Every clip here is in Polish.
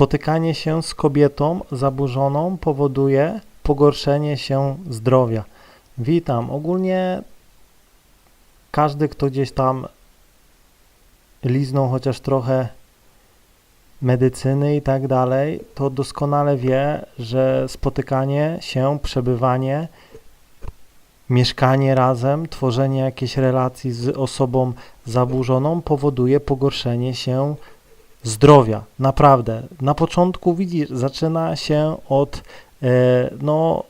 Spotykanie się z kobietą zaburzoną powoduje pogorszenie się zdrowia. Witam. Ogólnie każdy, kto gdzieś tam liznął chociaż trochę medycyny i tak dalej, to doskonale wie, że spotykanie się, przebywanie, mieszkanie razem, tworzenie jakiejś relacji z osobą zaburzoną powoduje pogorszenie się zdrowia. Naprawdę. Na początku widzisz, zaczyna się od e, no,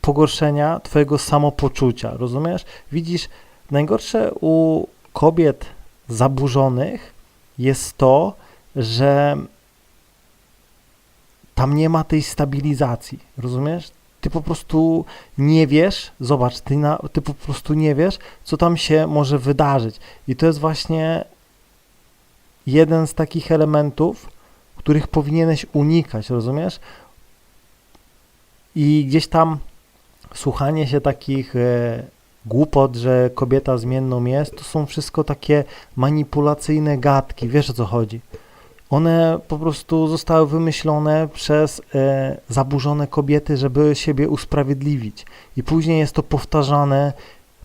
pogorszenia twojego samopoczucia, rozumiesz? Widzisz, najgorsze u kobiet zaburzonych jest to, że tam nie ma tej stabilizacji, rozumiesz? Ty po prostu nie wiesz, zobacz, ty, na, ty po prostu nie wiesz, co tam się może wydarzyć. I to jest właśnie jeden z takich elementów, których powinieneś unikać, rozumiesz? I gdzieś tam słuchanie się takich e, głupot, że kobieta zmienną jest, to są wszystko takie manipulacyjne gadki, wiesz o co chodzi. One po prostu zostały wymyślone przez e, zaburzone kobiety, żeby siebie usprawiedliwić. I później jest to powtarzane,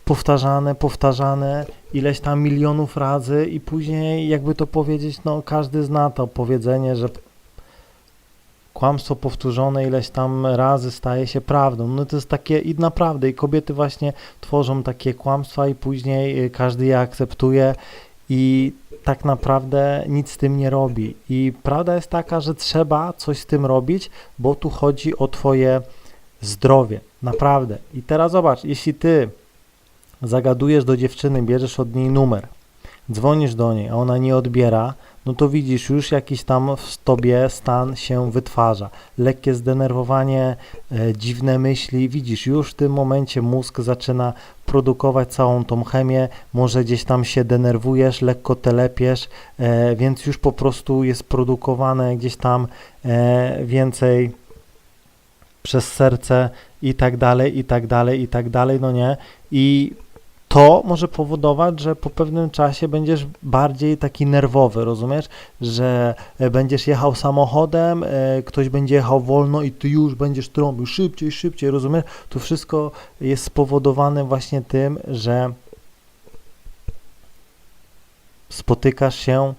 powtarzane, powtarzane ileś tam milionów razy i później jakby to powiedzieć, no każdy zna to powiedzenie, że kłamstwo powtórzone ileś tam razy staje się prawdą. No to jest takie i naprawdę i kobiety właśnie tworzą takie kłamstwa i później y, każdy je akceptuje i tak naprawdę nic z tym nie robi. I prawda jest taka, że trzeba coś z tym robić, bo tu chodzi o twoje zdrowie. Naprawdę. I teraz zobacz, jeśli ty zagadujesz do dziewczyny, bierzesz od niej numer, dzwonisz do niej, a ona nie odbiera, no to widzisz, już jakiś tam w tobie stan się wytwarza. Lekkie zdenerwowanie, e, dziwne myśli, widzisz, już w tym momencie mózg zaczyna produkować całą tą chemię, może gdzieś tam się denerwujesz, lekko telepiesz, e, więc już po prostu jest produkowane gdzieś tam e, więcej przez serce i tak dalej, i tak dalej, i tak dalej, no nie? I to może powodować, że po pewnym czasie będziesz bardziej taki nerwowy, rozumiesz? Że e, będziesz jechał samochodem, e, ktoś będzie jechał wolno i ty już będziesz trąbił szybciej, szybciej, rozumiesz? To wszystko jest spowodowane właśnie tym, że spotykasz się,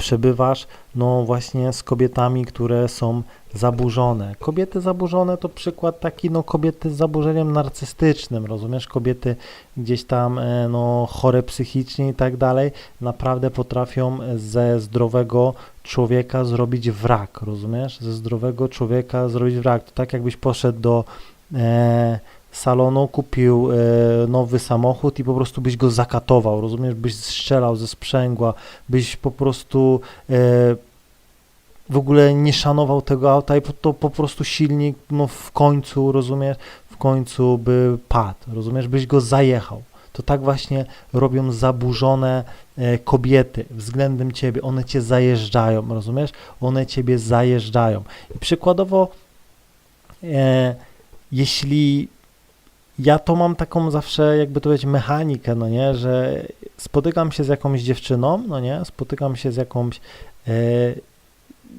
przebywasz, no właśnie z kobietami, które są zaburzone. Kobiety zaburzone to przykład taki, no kobiety z zaburzeniem narcystycznym, rozumiesz? Kobiety gdzieś tam, e, no chore psychicznie i tak dalej, naprawdę potrafią ze zdrowego człowieka zrobić wrak, rozumiesz? Ze zdrowego człowieka zrobić wrak. To tak jakbyś poszedł do e, salonu, kupił e, nowy samochód i po prostu byś go zakatował, rozumiesz? Byś strzelał ze sprzęgła, byś po prostu e, w ogóle nie szanował tego auta i to po prostu silnik, no w końcu, rozumiesz, w końcu by padł, rozumiesz, byś go zajechał. To tak właśnie robią zaburzone e, kobiety względem ciebie. One cię zajeżdżają, rozumiesz? One ciebie zajeżdżają. I przykładowo, e, jeśli ja to mam taką zawsze, jakby to powiedzieć, mechanikę, no nie, że spotykam się z jakąś dziewczyną, no nie, spotykam się z jakąś e,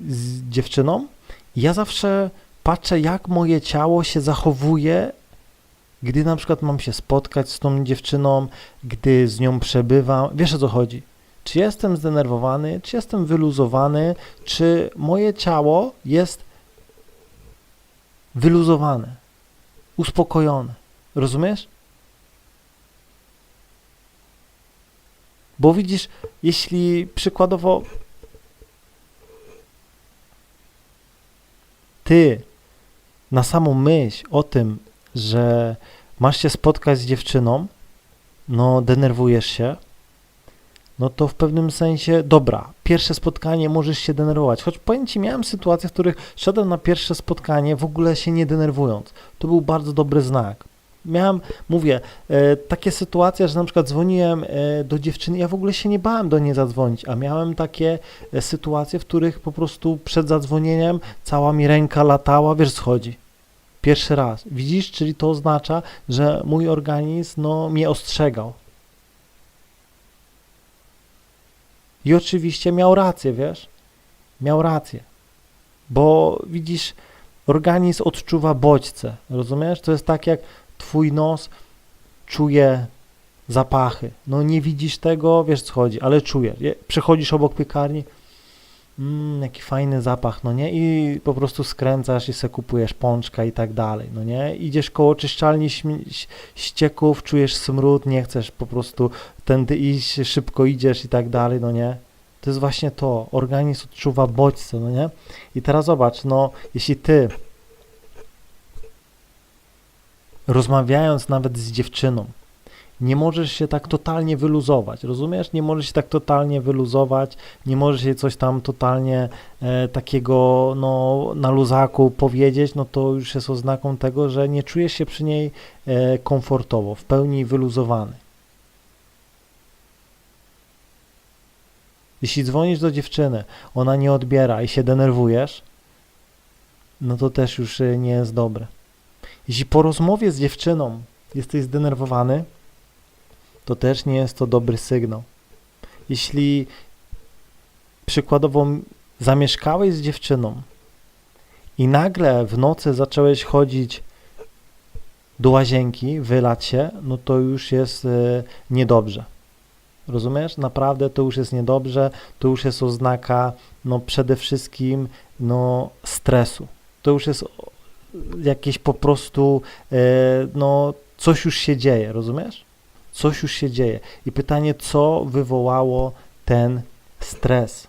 z dziewczyną i ja zawsze patrzę, jak moje ciało się zachowuje, gdy na przykład mam się spotkać z tą dziewczyną, gdy z nią przebywam. Wiesz o co chodzi? Czy jestem zdenerwowany, czy jestem wyluzowany, czy moje ciało jest wyluzowane, uspokojone. Rozumiesz? Bo widzisz, jeśli przykładowo ty na samą myśl o tym, że masz się spotkać z dziewczyną, no denerwujesz się, no to w pewnym sensie, dobra, pierwsze spotkanie możesz się denerwować. Choć powiem Ci, miałem sytuacje, w których szedłem na pierwsze spotkanie w ogóle się nie denerwując. To był bardzo dobry znak. Miałem, mówię, e, takie sytuacje, że na przykład dzwoniłem e, do dziewczyny, ja w ogóle się nie bałem do niej zadzwonić, a miałem takie e, sytuacje, w których po prostu przed zadzwonieniem cała mi ręka latała, wiesz co chodzi. Pierwszy raz. Widzisz, czyli to oznacza, że mój organizm no, mnie ostrzegał. I oczywiście miał rację, wiesz? Miał rację. Bo widzisz, organizm odczuwa bodźce, rozumiesz? To jest tak jak twój nos czuje zapachy. No nie widzisz tego, wiesz co chodzi, ale czujesz. Je- Przechodzisz obok piekarni, mmm, jaki fajny zapach, no nie? I po prostu skręcasz i se kupujesz pączka i tak dalej, no nie? Idziesz koło czyszczalni ścieków, czujesz smród, nie chcesz po prostu tędy iść, szybko idziesz i tak dalej, no nie? To jest właśnie to, organizm odczuwa bodźce, no nie? I teraz zobacz, no jeśli ty rozmawiając nawet z dziewczyną, nie możesz się tak totalnie wyluzować, rozumiesz? Nie możesz się tak totalnie wyluzować, nie możesz jej coś tam totalnie e, takiego no, na luzaku powiedzieć, no to już jest oznaką tego, że nie czujesz się przy niej e, komfortowo, w pełni wyluzowany. Jeśli dzwonisz do dziewczyny, ona nie odbiera i się denerwujesz, no to też już e, nie jest dobre. Jeśli po rozmowie z dziewczyną jesteś zdenerwowany, to też nie jest to dobry sygnał. Jeśli przykładowo zamieszkałeś z dziewczyną i nagle w nocy zacząłeś chodzić do łazienki, wylać się, no to już jest e, niedobrze. Rozumiesz? Naprawdę to już jest niedobrze, to już jest oznaka no przede wszystkim no stresu. To już jest jakieś po prostu e, no coś już się dzieje, rozumiesz? Coś już się dzieje. I pytanie, co wywołało ten stres?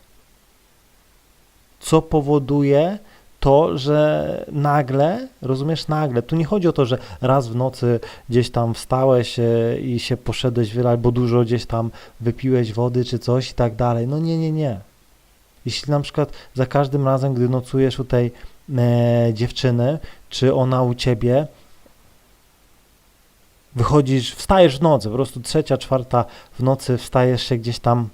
Co powoduje to, że nagle, rozumiesz, nagle, tu nie chodzi o to, że raz w nocy gdzieś tam wstałeś e, i się poszedłeś wylać, bo dużo gdzieś tam wypiłeś wody czy coś i tak dalej. No nie, nie, nie. Jeśli na przykład za każdym razem, gdy nocujesz u tej dziewczyny, czy ona u ciebie, wychodzisz, wstajesz w nocy, po prostu trzecia, czwarta w nocy wstajesz się gdzieś tam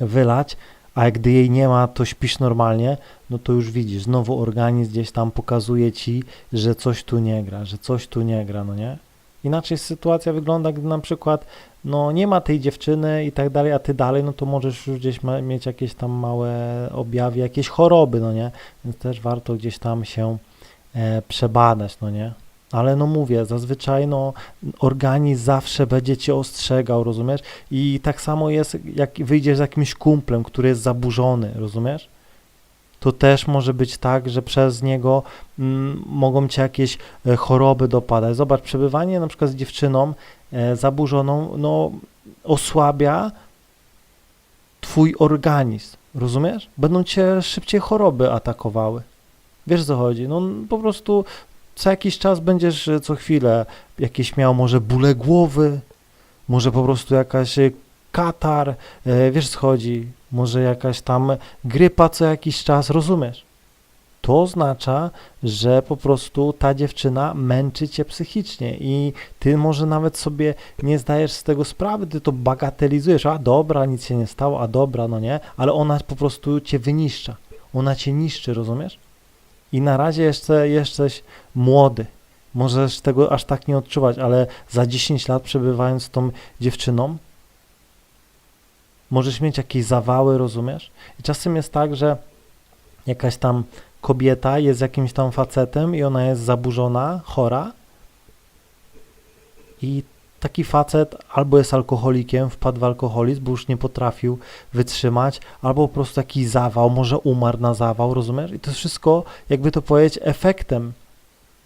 wylać, a gdy jej nie ma, to śpisz normalnie, no to już widzisz, znowu organizm gdzieś tam pokazuje ci, że coś tu nie gra, że coś tu nie gra, no nie? Inaczej sytuacja wygląda, gdy na przykład no nie ma tej dziewczyny i tak dalej, a ty dalej, no to możesz już gdzieś ma, mieć jakieś tam małe objawy, jakieś choroby, no nie? Więc też warto gdzieś tam się e, przebadać, no nie? Ale no mówię, zazwyczaj no organizm zawsze będzie cię ostrzegał, rozumiesz? I tak samo jest, jak wyjdziesz z jakimś kumplem, który jest zaburzony, rozumiesz? To też może być tak, że przez niego mm, mogą cię jakieś e, choroby dopadać. Zobacz, przebywanie na przykład z dziewczyną e, zaburzoną, no osłabia twój organizm, rozumiesz? Będą cię szybciej choroby atakowały. Wiesz co chodzi? No po prostu co jakiś czas będziesz e, co chwilę jakieś miał może bóle głowy, może po prostu jakaś e, katar, wiesz co chodzi, może jakaś tam grypa co jakiś czas, rozumiesz? To oznacza, że po prostu ta dziewczyna męczy cię psychicznie i ty może nawet sobie nie zdajesz z tego sprawy, ty to bagatelizujesz, a dobra, nic się nie stało, a dobra, no nie, ale ona po prostu cię wyniszcza, ona cię niszczy, rozumiesz? I na razie jeszcze jesteś młody, możesz tego aż tak nie odczuwać, ale za 10 lat przebywając z tą dziewczyną, możesz mieć jakieś zawały, rozumiesz? I czasem jest tak, że jakaś tam kobieta jest jakimś tam facetem i ona jest zaburzona, chora i taki facet albo jest alkoholikiem, wpadł w alkoholizm, bo już nie potrafił wytrzymać, albo po prostu taki zawał, może umarł na zawał, rozumiesz? I to wszystko, jakby to powiedzieć, efektem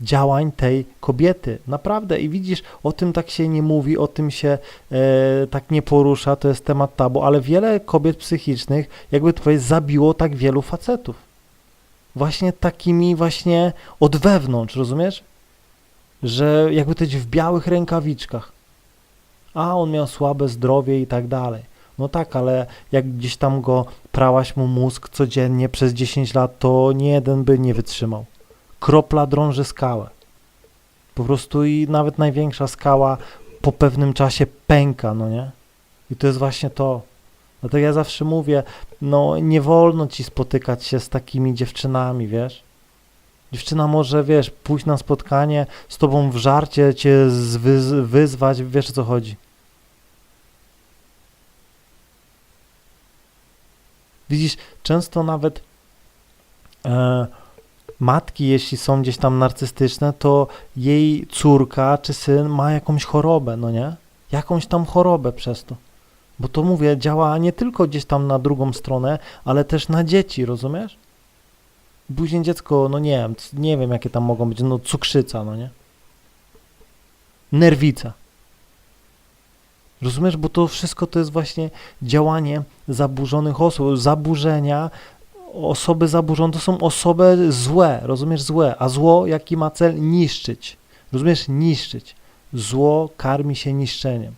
działań tej kobiety. Naprawdę. I widzisz, o tym tak się nie mówi, o tym się e, tak nie porusza, to jest temat tabu, ale wiele kobiet psychicznych, jakby to powiedzieć, zabiło tak wielu facetów. Właśnie takimi właśnie od wewnątrz, rozumiesz? Że jakby to w białych rękawiczkach. A, on miał słabe zdrowie i tak dalej. No tak, ale jak gdzieś tam go prałaś mu mózg codziennie przez 10 lat, to nie jeden by nie wytrzymał kropla drąży skałę. Po prostu i nawet największa skała po pewnym czasie pęka, no nie? I to jest właśnie to. Dlatego ja zawsze mówię, no nie wolno ci spotykać się z takimi dziewczynami, wiesz? Dziewczyna może, wiesz, pójść na spotkanie, z tobą w żarcie cię zwy- wyzwać, wiesz o co chodzi. Widzisz, często nawet e, matki, jeśli są gdzieś tam narcystyczne, to jej córka czy syn ma jakąś chorobę, no nie? Jakąś tam chorobę przez to. Bo to mówię, działa nie tylko gdzieś tam na drugą stronę, ale też na dzieci, rozumiesz? Później dziecko, no nie wiem, nie wiem jakie tam mogą być, no cukrzyca, no nie? Nerwica. Rozumiesz, bo to wszystko to jest właśnie działanie zaburzonych osób, zaburzenia, osoby zaburzone to są osoby złe, rozumiesz, złe, a zło jaki ma cel? Niszczyć. Rozumiesz, niszczyć. Zło karmi się niszczeniem.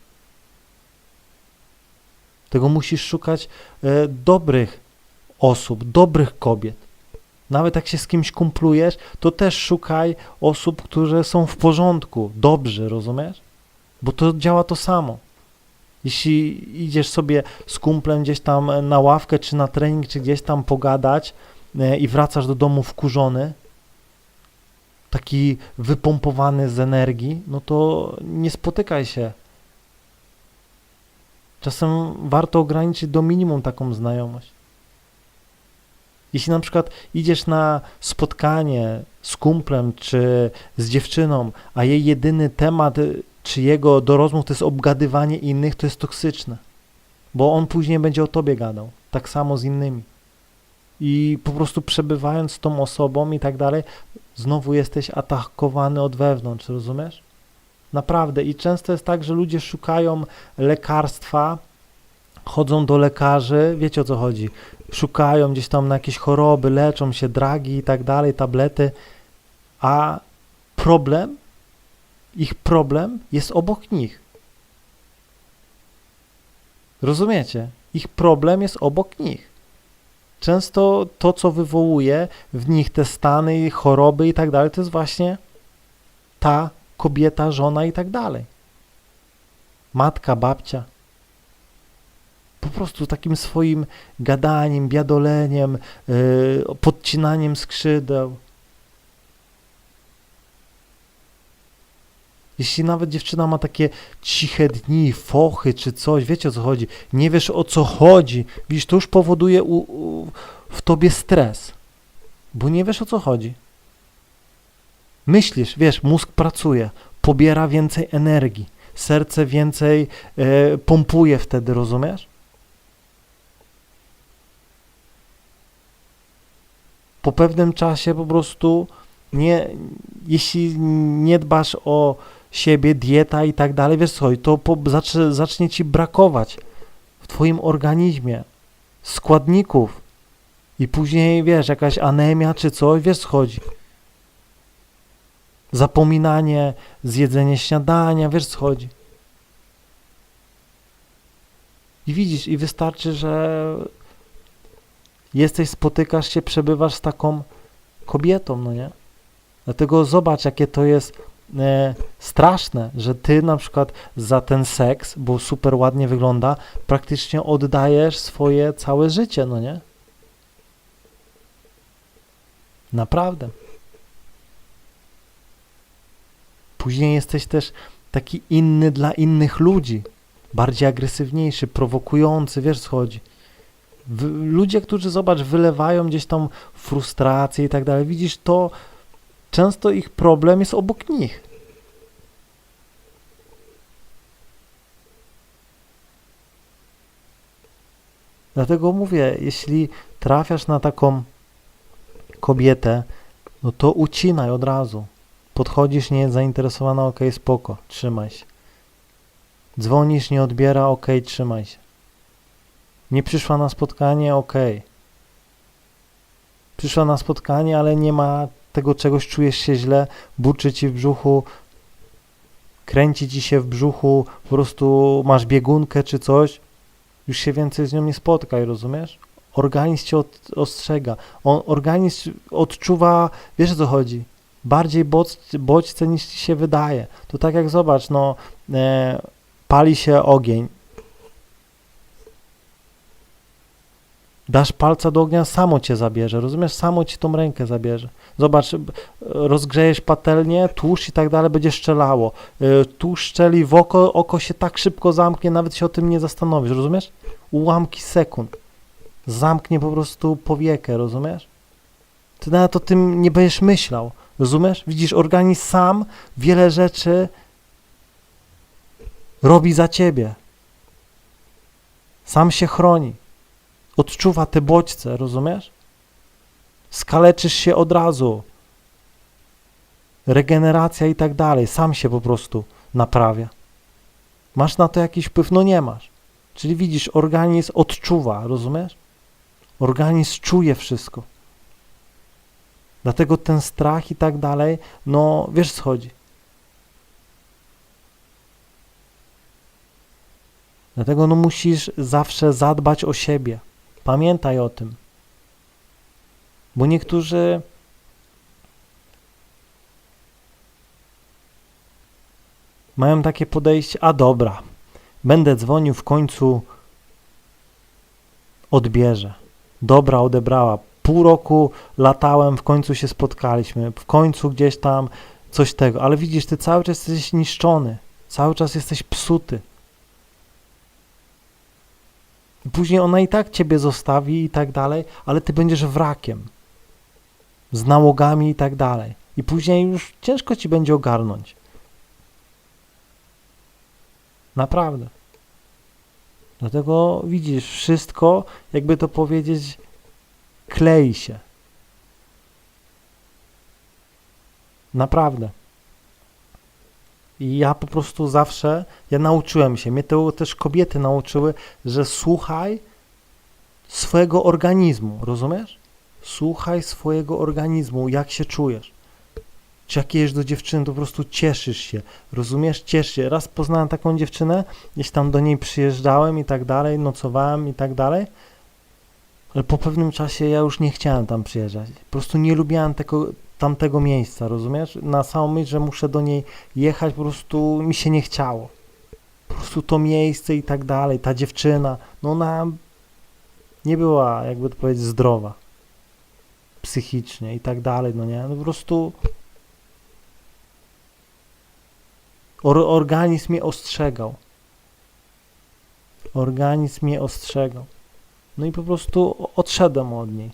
Tego musisz szukać e, dobrych osób, dobrych kobiet. Nawet jak się z kimś kumplujesz, to też szukaj osób, które są w porządku, dobrzy, rozumiesz? Bo to działa to samo. Jeśli idziesz sobie z kumplem gdzieś tam na ławkę, czy na trening, czy gdzieś tam pogadać e, i wracasz do domu wkurzony, taki wypompowany z energii, no to nie spotykaj się. Czasem warto ograniczyć do minimum taką znajomość. Jeśli na przykład idziesz na spotkanie z kumplem czy z dziewczyną, a jej jedyny temat y, czy jego do rozmów to jest obgadywanie innych, to jest toksyczne. Bo on później będzie o tobie gadał. Tak samo z innymi. I po prostu przebywając z tą osobą i tak dalej, znowu jesteś atakowany od wewnątrz, rozumiesz? Naprawdę. I często jest tak, że ludzie szukają lekarstwa, chodzą do lekarzy, wiecie o co chodzi, szukają gdzieś tam na jakieś choroby, leczą się, dragi i tak dalej, tablety, a problem, ich problem jest obok nich. Rozumiecie? Ich problem jest obok nich. Często to, co wywołuje w nich te stany, choroby i tak dalej, to jest właśnie ta kobieta, żona i tak dalej. Matka, babcia. Po prostu takim swoim gadaniem, biadoleniem, yy, podcinaniem skrzydeł. Jeśli nawet dziewczyna ma takie ciche dni, fochy czy coś, wiecie o co chodzi, nie wiesz o co chodzi, widzisz, to już powoduje u, u, w tobie stres, bo nie wiesz o co chodzi. Myślisz, wiesz, mózg pracuje, pobiera więcej energii, serce więcej e, pompuje wtedy, rozumiesz? Po pewnym czasie po prostu nie, jeśli nie dbasz o siebie, dieta i tak dalej, wiesz co, to po, zacznie, zacznie ci brakować w twoim organizmie składników i później, wiesz, jakaś anemia czy coś, wiesz chodzi. Zapominanie, zjedzenie śniadania, wiesz chodzi. I widzisz, i wystarczy, że jesteś, spotykasz się, przebywasz z taką kobietą, no nie? Dlatego zobacz, jakie to jest e, straszne, że ty na przykład za ten seks, bo super ładnie wygląda, praktycznie oddajesz swoje całe życie, no nie? Naprawdę. Później jesteś też taki inny dla innych ludzi, bardziej agresywniejszy, prowokujący, wiesz co chodzi. Ludzie, którzy, zobacz, wylewają gdzieś tam frustrację i tak dalej, widzisz, to często ich problem jest obok nich. Dlatego mówię, jeśli trafiasz na taką kobietę, no to ucinaj od razu. Podchodzisz, nie jest zainteresowana, ok, spoko, trzymaj się. Dzwonisz, nie odbiera, ok, trzymaj się. Nie przyszła na spotkanie, ok. Przyszła na spotkanie, ale nie ma tego czegoś, czujesz się źle, burczy ci w brzuchu, kręci ci się w brzuchu, po prostu masz biegunkę czy coś, już się więcej z nią nie spotkaj, rozumiesz? Organizm cię od, ostrzega. On, organizm odczuwa, wiesz o co chodzi, bardziej bodź, bodźce niż ci się wydaje. To tak jak zobacz, no, e, pali się ogień, dasz palca do ognia, samo cię zabierze, rozumiesz? Samo ci tą rękę zabierze. Zobacz, rozgrzejesz patelnię, tłuszcz i tak dalej, będzie szczelało. Y, Tłuszcz szczeli w oko, oko się tak szybko zamknie, nawet się o tym nie zastanowisz, rozumiesz? Ułamki sekund. Zamknie po prostu powiekę, rozumiesz? Ty nawet o tym nie będziesz myślał. Rozumiesz? Widzisz, organizm sam wiele rzeczy robi za ciebie. Sam się chroni. Odczuwa te bodźce, rozumiesz? Skaleczysz się od razu. Regeneracja i tak dalej. Sam się po prostu naprawia. Masz na to jakiś wpływ? No nie masz. Czyli widzisz, organizm odczuwa, rozumiesz? Organizm czuje wszystko. Dlatego ten strach i tak dalej, no wiesz co chodzi. Dlatego no musisz zawsze zadbać o siebie. Pamiętaj o tym. Bo niektórzy mają takie podejście, a dobra, będę dzwonił w końcu odbierze. Dobra, odebrała. Pół roku latałem, w końcu się spotkaliśmy, w końcu gdzieś tam coś tego, ale widzisz, ty cały czas jesteś niszczony, cały czas jesteś psuty. Później ona i tak ciebie zostawi i tak dalej, ale ty będziesz wrakiem. Z nałogami i tak dalej. I później już ciężko ci będzie ogarnąć. Naprawdę. Dlatego widzisz, wszystko, jakby to powiedzieć, klei się. Naprawdę. I ja po prostu zawsze, ja nauczyłem się, mnie to też kobiety nauczyły, że słuchaj swojego organizmu, rozumiesz? Słuchaj swojego organizmu, jak się czujesz. Czy jak jedziesz do dziewczyny, to po prostu cieszysz się, rozumiesz? Cieszysz się. Raz poznałem taką dziewczynę, gdzieś tam do niej przyjeżdżałem i tak dalej, nocowałem i tak dalej, ale po pewnym czasie ja już nie chciałem tam przyjeżdżać. Po prostu nie lubiłem tego, tamtego miejsca, rozumiesz? Na samą myśl, że muszę do niej jechać, po prostu mi się nie chciało. Po prostu to miejsce i tak dalej, ta dziewczyna, no ona nie była, jakby to powiedzieć, zdrowa psychicznie i tak dalej, no nie? No po prostu or organizm mnie ostrzegał. Organizm mnie ostrzegał. No i po prostu odszedłem od niej.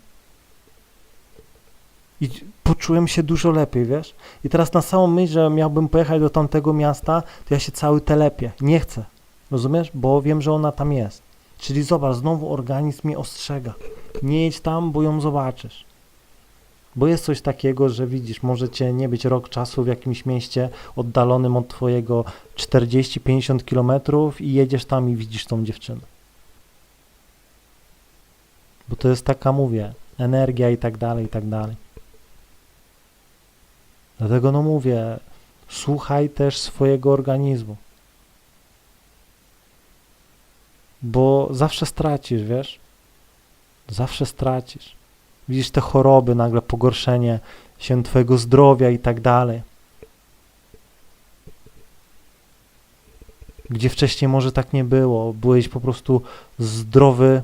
I poczułem się dużo lepiej, wiesz? I teraz na samą myśl, że miałbym pojechać do tamtego miasta, to ja się cały telepię. Nie chcę. Rozumiesz? Bo wiem, że ona tam jest. Czyli zobacz, znowu organizm mnie ostrzega. Nie jedź tam, bo ją zobaczysz. Bo jest coś takiego, że widzisz, możecie nie być rok czasu w jakimś mieście oddalonym od twojego 40-50 kilometrów i jedziesz tam i widzisz tą dziewczynę. Bo to jest taka, mówię, energia i tak dalej, i tak dalej. Dlatego no mówię, słuchaj też swojego organizmu. Bo zawsze stracisz, wiesz? Zawsze stracisz. Widzisz te choroby, nagle pogorszenie się twojego zdrowia i tak dalej. Gdzie wcześniej może tak nie było, byłeś po prostu zdrowy,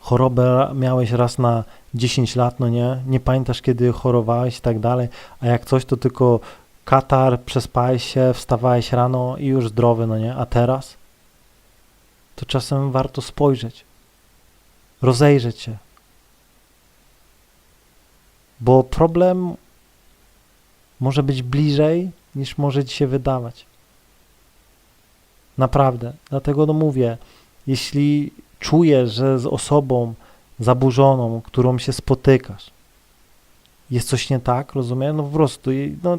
chorobę miałeś raz na 10 lat, no nie, nie pamiętasz kiedy chorowałeś i tak dalej, a jak coś to tylko katar, przespałeś się, wstawałeś rano i już zdrowy, no nie, a teraz? To czasem warto spojrzeć, rozejrzeć się, bo problem może być bliżej niż może ci się wydawać. Naprawdę, dlatego no mówię, jeśli czujesz, że z osobą zaburzoną, którą się spotykasz, jest coś nie tak, rozumiem? No po prostu, no,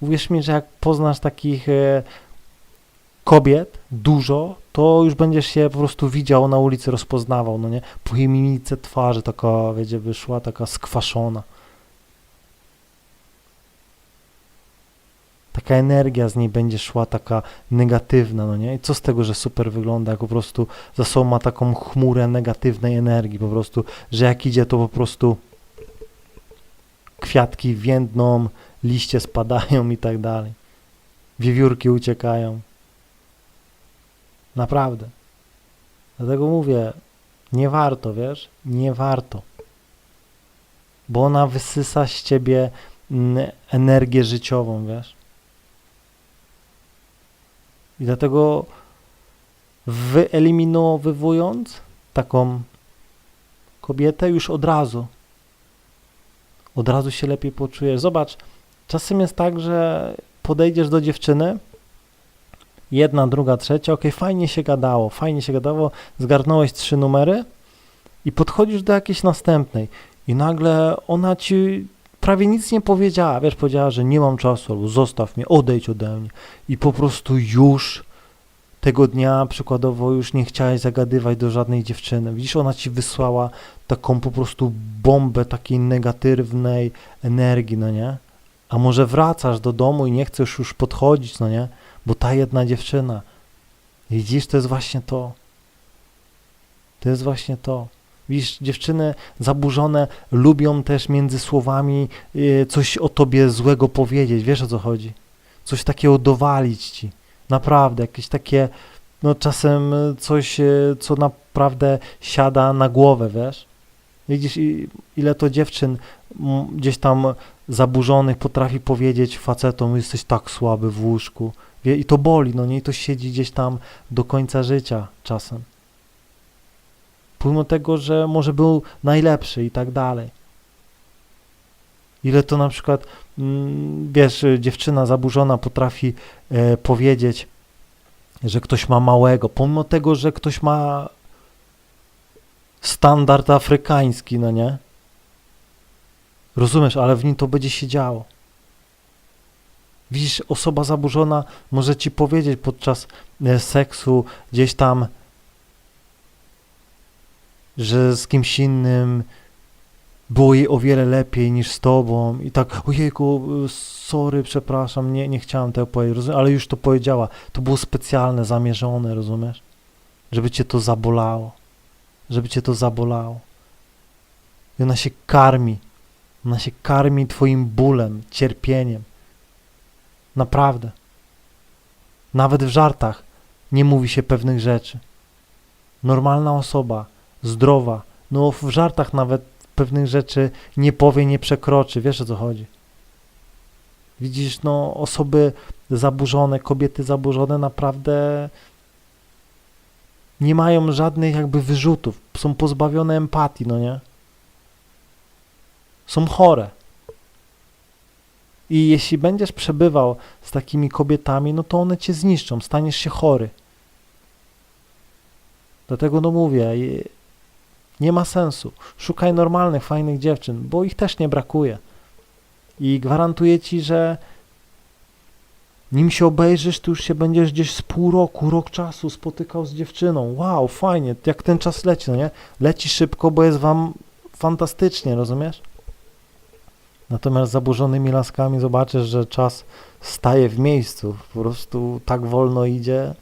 uwierz mi, że jak poznasz takich e, kobiet dużo, to już będziesz się po prostu widział na ulicy, rozpoznawał, no nie? Po mimice twarzy taka, wiecie, wyszła taka skwaszona. Taka energia z niej będzie szła, taka negatywna, no nie? I co z tego, że super wygląda, jak po prostu za sobą ma taką chmurę negatywnej energii, po prostu, że jak idzie, to po prostu kwiatki więdną, liście spadają i tak dalej. Wiewiórki uciekają. Naprawdę. Dlatego mówię, nie warto, wiesz? Nie warto. Bo ona wysysa z ciebie mm, energię życiową, wiesz? I dlatego wyeliminowując taką kobietę, już od razu. Od razu się lepiej poczujesz. Zobacz, czasem jest tak, że podejdziesz do dziewczyny, jedna, druga, trzecia, okej, fajnie się gadało, fajnie się gadało, zgarnąłeś trzy numery i podchodzisz do jakiejś następnej i nagle ona ci prawie nic nie powiedziała, wiesz, powiedziała, że nie mam czasu, albo zostaw mnie, odejdź ode mnie i po prostu już tego dnia przykładowo już nie chciałeś zagadywać do żadnej dziewczyny. Widzisz, ona ci wysłała taką po prostu bombę takiej negatywnej energii, no nie? A może wracasz do domu i nie chcesz już podchodzić, no nie? Bo ta jedna dziewczyna. Widzisz, to jest właśnie to. To jest właśnie to. Widzisz, dziewczyny zaburzone lubią też między słowami y, coś o tobie złego powiedzieć. Wiesz o co chodzi? Coś takiego dowalić ci. Naprawdę, jakieś takie, no czasem coś, y, co naprawdę siada na głowę, wiesz? Widzisz, ile to dziewczyn gdzieś tam zaburzonych potrafi powiedzieć facetom, jesteś tak słaby w łóżku. I to boli, no nie? I to siedzi gdzieś tam do końca życia czasem. Pomimo tego, że może był najlepszy i tak dalej. Ile to na przykład, mm, wiesz, dziewczyna zaburzona potrafi e, powiedzieć, że ktoś ma małego, pomimo tego, że ktoś ma standard afrykański, no nie? Rozumiesz, ale w nim to będzie się działo. Widzisz, osoba zaburzona może ci powiedzieć podczas e, seksu gdzieś tam, że z kimś innym było jej o wiele lepiej niż z tobą i tak, ojejku, sorry, przepraszam, nie, nie chciałam tego powiedzieć, rozumiem, ale już to powiedziała. To było specjalne, zamierzone, rozumiesz? Żeby cię to zabolało. Żeby cię to zabolało. I ona się karmi. Ona się karmi twoim bólem, cierpieniem. Naprawdę. Nawet w żartach nie mówi się pewnych rzeczy. Normalna osoba, zdrowa, no w żartach nawet pewnych rzeczy nie powie, nie przekroczy. Wiesz o co chodzi? Widzisz, no osoby zaburzone, kobiety zaburzone naprawdę nie mają żadnych jakby wyrzutów. Są pozbawione empatii, no nie? Są chore. I jeśli będziesz przebywał z takimi kobietami, no to one cię zniszczą, staniesz się chory. Dlatego no mówię, nie ma sensu. Szukaj normalnych, fajnych dziewczyn, bo ich też nie brakuje. I gwarantuję ci, że nim się obejrzysz, to już się będziesz gdzieś z pół roku, rok czasu spotykał z dziewczyną. Wow, fajnie, jak ten czas leci, no nie? Leci szybko, bo jest wam fantastycznie, rozumiesz? Natomiast zaburzonymi laskami zobaczysz, że czas staje w miejscu. Po prostu tak wolno idzie.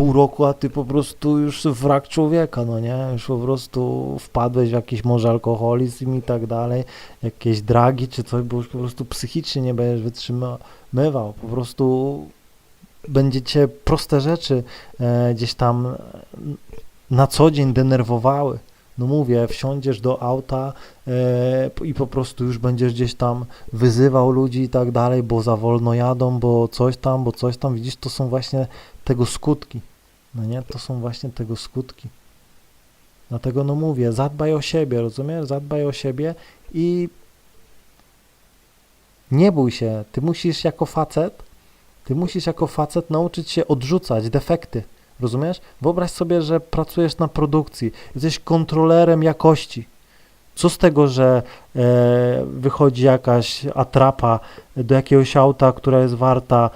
Pół roku, a ty po prostu już wrak człowieka, no nie? Już po prostu wpadłeś w jakiś może alkoholizm i tak dalej, jakieś dragi czy coś, bo już po prostu psychicznie nie będziesz wytrzymywał. Po prostu będziecie proste rzeczy e, gdzieś tam na co dzień denerwowały. No mówię, wsiądziesz do auta e, i po prostu już będziesz gdzieś tam wyzywał ludzi i tak dalej, bo za wolno jadą, bo coś tam, bo coś tam. Widzisz, to są właśnie tego skutki. No nie, to są właśnie tego skutki. Dlatego no mówię, zadbaj o siebie, rozumiesz? Zadbaj o siebie i nie bój się. Ty musisz jako facet, ty musisz jako facet nauczyć się odrzucać defekty. Rozumiesz? Wyobraź sobie, że pracujesz na produkcji, jesteś kontrolerem jakości. Co z tego, że e, wychodzi jakaś atrapa do jakiegoś auta, która jest warta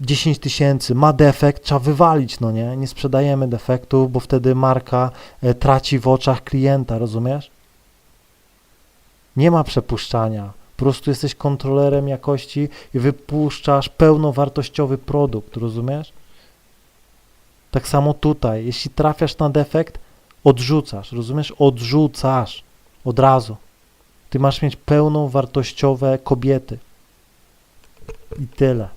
10 tysięcy, ma defekt, trzeba wywalić, no nie? Nie sprzedajemy defektów, bo wtedy marka e, traci w oczach klienta, rozumiesz? Nie ma przepuszczania. Po prostu jesteś kontrolerem jakości i wypuszczasz pełnowartościowy produkt, rozumiesz? Tak samo tutaj, jeśli trafiasz na defekt, odrzucasz, rozumiesz? Odrzucasz od razu. Ty masz mieć pełną wartościowe kobiety. I tyle.